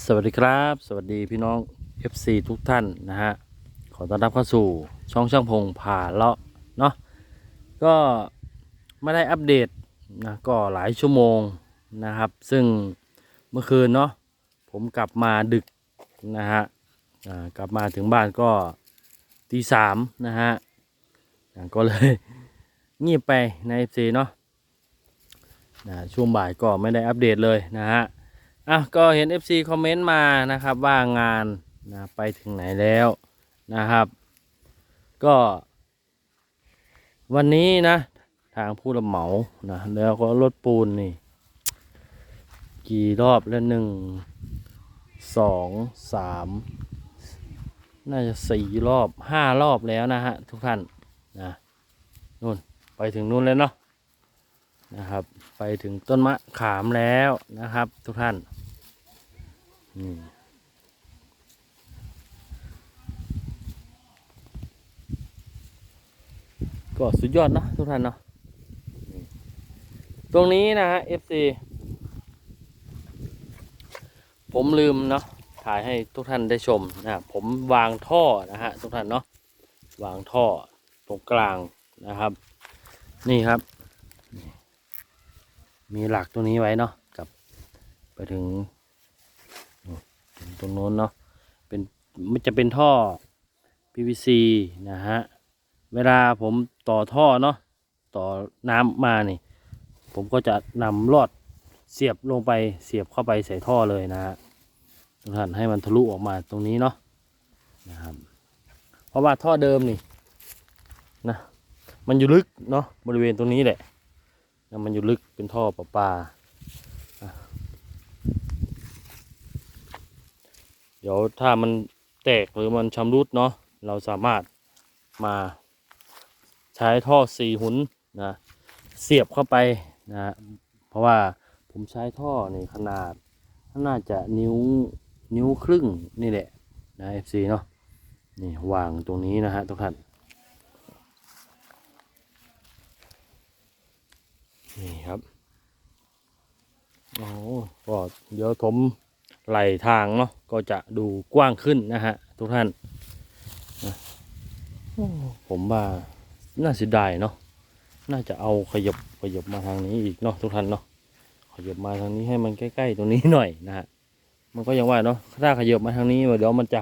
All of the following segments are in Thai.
สวัสดีครับ สวัสดีพี่น้อง FC ทุกท่านนะฮะ ขอต้อนรับเข้าสู่ช่องช่างพงผ่าเลาะเนาะก็ไม่ได้อัปเดตนะก็หลายชั่วโมงนะครับ ซึ่งเมื่อคืนเนาะผมกลับมาดึกนะฮะกลับมาถึงบ้านก็ตีสามนะฮะก็เลยเงียบไปใน FC เนาะนะช่วงบ่ายก็ไม่ได้อัปเดตเลยนะฮะ อะก็เห็น FC คอมเมนต์มานะครับว่างานนะไปถึงไหนแล้วนะครับ ก็ วันนี้นะ ทางผู้รับเหมานะแล้วก็รถปูนนี่ กี่รอบแล้วหนึ่งสองสามน่าจะสี่รอบห้ารอบแล้วนะฮะทุกท่านนะนู่นไปถึงนู่นแล้วเนาะ นะครับ ไปถึงต้นมะขามแล้วนะครับ ทุกท่านอืมก็สุดยอดเนาะทุกท่านเนาะตรงนี้นะฮะ FC ผมลืมเนาะถ่ายให้ทุกท่านได้ชมนะผมวางท่อนะฮะทุกท่านเนาะวางท่อตรงกลางนะครับ นี่ครับ มีหลักตัวนี้ไว้เนาะกับไปถึงตรงโน้นเนาะเป็นมันจะเป็นท่อ PVC นะฮะเวลาผมต่อท่อเนาะต่อน้ำมานี่ ผมก็จะนำลอดเสียบลงไปเสียบเข้าไปใส่ท่อเลยนะฮะทุกท่านให้มันทะลุออกมาตรงนี้เนาะนะครับเพราะว่าท่อเดิมนี่นะมันอยู่ลึกเนาะบริเวณตรงนี้แหละ นะมันอยู่ลึกเป็นท่อประปาเดี๋ยวถ้ามันแตกหรือมันชำรุดเนาะเราสามารถมาใช้ท่อสี่หุนนะเสียบเข้าไปนะเพราะว่าผมใช้ท่อในขนาดน่าจะนิ้วนิ้วครึ่งนี่แหละนะ FC เนาะนี่วางตรงนี้นะฮะทุกท่าน นี่ครับ โอ้ก็เดี๋ยวผมไหลทางเนาะก็จะดูกว้างขึ้นนะฮะ ทุกท่านนะผมว่าน่าเสียดายเนาะน่าจะเอาขยบขยบมาทางนี้อีกเนาะทุกท่านเนาะขยบมาทางนี้ให้มันใกล้ๆตรงนี้หน่อยนะฮะมันก็ยังว่าเนาะถ้าขยบมาทางนี้เดี๋ยวมันจะ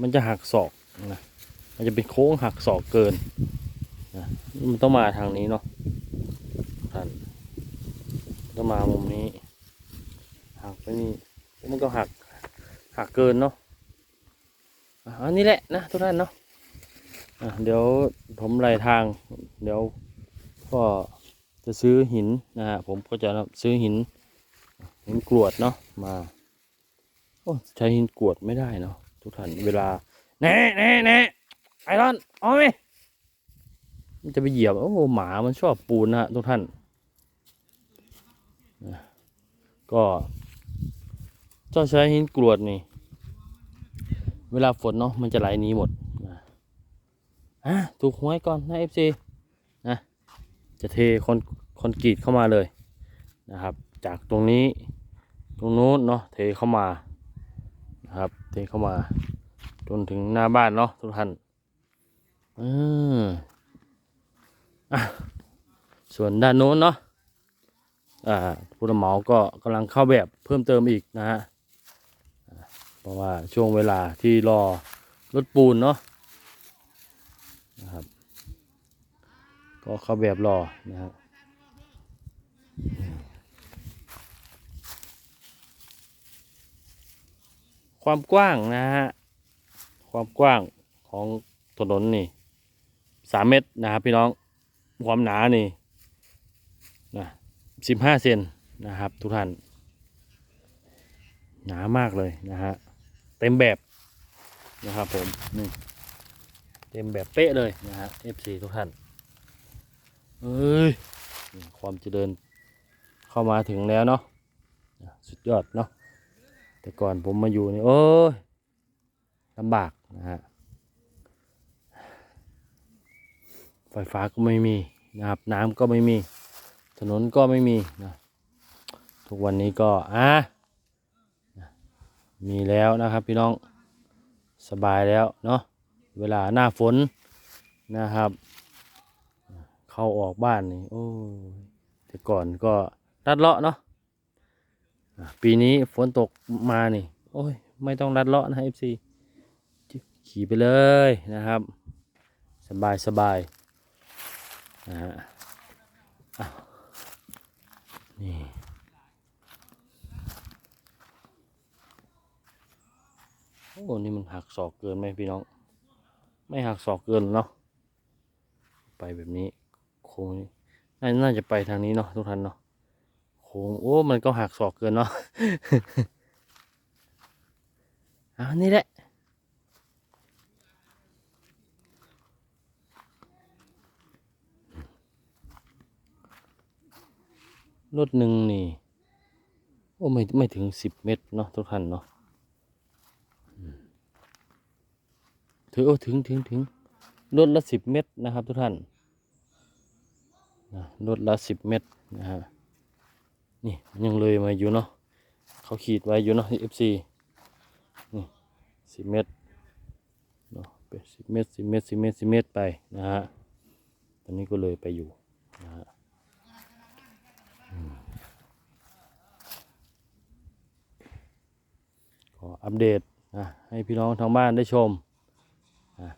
มันจะหักศอกนะมันจะเป็นโค้งหักศอกเกินนะมันต้องมาทางนี้เนาะ ทุกท่านต้องมามุมนี้ หักไปนี่มันก็หัก หักเกินเนาะอันนี้แหละนะทุกท่านเนาะะเดี๋ยวผมไล่ทาง เดี๋ยวก็จะซื้อหินนะฮะผมก็จะซื้อหิน หินกรวดเนาะมาโอ้ใช้หินกรวดไม่ได้เนาะทุกท่านเวลาแน่แน่แน่ไอรอนเอาไหมมันจะไปเหยียบโอ้โหหมามันชอบปูนนะฮะทุกท่าน ก็เจ้าใช้หินกรวดนี่ เวลาฝนเนาะมันจะไหลหนีหมดนะอะถูกหวยก่อนนะเอฟซีนะจะเทคอนคอนกรีตเข้ามาเลยนะครับ จากตรงนี้ตรงนู้นเนาะเทเข้ามานะครับ เทเข้ามา จนถึงหน้าบ้านเนาะทุกท่านอืมอะส่วนด้านโน้นเนาะ ผู้รับเหมาก็กำลังเข้าแบบเพิ่มเติมอีกนะฮะเพราะว่าช่วงเวลาที่รอรถปูนเนาะนะครับก็เข้าแบบรอนะครับความกว้างนะฮะความกว้างของถนนนี่สามเมตรนะครับพี่น้องความหนานี่ สิบห้าเซนนะครับ ทุกท่าน หนามากเลยนะฮะ เต็มแบบนะครับผมนี่เต็มแบบเป๊ะเลยนะฮะ FC ทุกท่านเอ้ยความเจริญเข้ามาถึงแล้วเนาะนะสุดยอดเนาะแต่ก่อนผมมาอยู่นี่โอ้ยลำบากนะฮะไฟฟ้าก็ไม่มีนะครับน้ำก็ไม่มี ถนนก็ไม่มีนะทุกวันนี้ก็อะมีแล้วนะครับพี่น้องสบายแล้วเนาะเวลาหน้าฝนนะครับ เข้าออกบ้านนี่โอ้ยแต่ก่อนก็รัดเลาะเนาะปีนี้ฝนตกมานี่ โอ้ย ไม่ต้องรัดเลาะนะ FC ขี่ไปเลยนะครับ สบายสบายนะฮะอ้าวนี่ โอ้นี่มันหักศอกเกินไหมพี่น้อง ไม่หักศอกเกินเนาะ ไปแบบนี้ โค้งนี่น่าน่าจะไปทางนี้เนาะทุกท่านเนาะ โค้งโอ้ มันก็หักศอกเกินเนาะอ่านี่แหละรถหนึ่งนี่ โอ้ไม่ไม่ถึงสิบเมตรเนาะทุกท่านเนาะอืม ถือโอ้ถึงถึงถึงรถละสิบเมตรนะครับทุกท่านนะรถละสิบเมตรนะฮะนี่ยังเลยมาอยู่เนาะเขาขีดไว้อยู่เนาะที่ FC นี่สิบเมตรเนาะเป็นสิบเมตรสิบเมตรสิบเมตรสิบเมตรไปนะฮะตอนนี้ก็เลยไปอยู่นะฮะขออัปเดตนะให้พี่น้องทางบ้านได้ชมนะ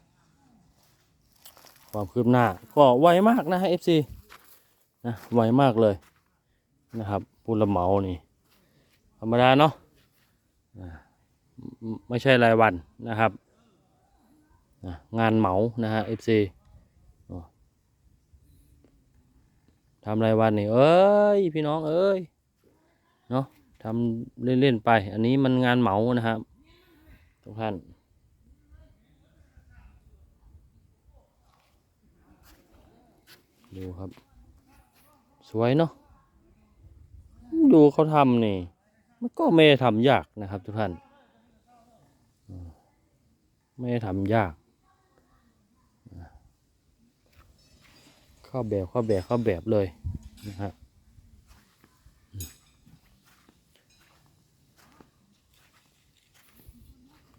ความคืบหน้า ก็ไวมากนะฮะ FC นะไวมากเลยนะครับผู้รับเหมานี่ธรรมดาเนาะนะไม่ใช่รายวันนะครับนะงานเหมานะฮะ FC ทำรายวันนี่เอ้ยพี่น้องเอ้ยเนาะทำเล่นๆไป อันนี้มันงานเหมานะครับทุกท่าน ดูครับ สวยเนาะดูเขาทำนี่ มันก็ไม่ได้ทำยากนะครับทุกท่าน ไม่ได้ทำยาก เข้าแบบเข้าแบบเข้าแบบเลยนะครับ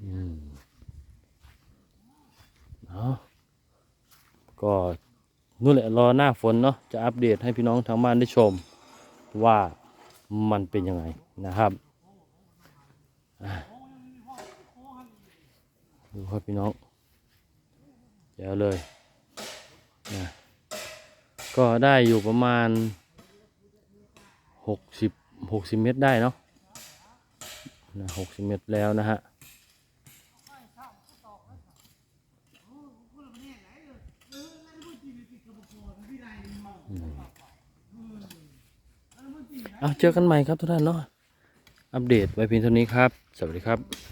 อืมเนาะก็ นู่นแหละรอหน้าฝนเนาะจะอัปเดตให้พี่น้องทางบ้านได้ชม ว่ามันเป็นยังไงนะครับดูครับพี่น้องเดี๋ยวเลยนะก็ได้อยู่ประมาณหกสิบหกสิบเมตรได้เนาะนะหกสิบเมตรแล้วนะฮะ เอาเจอกันใหม่ครับทุกท่านเนาะอัปเดตไว้เพียงเท่านี้ครับ สวัสดีครับ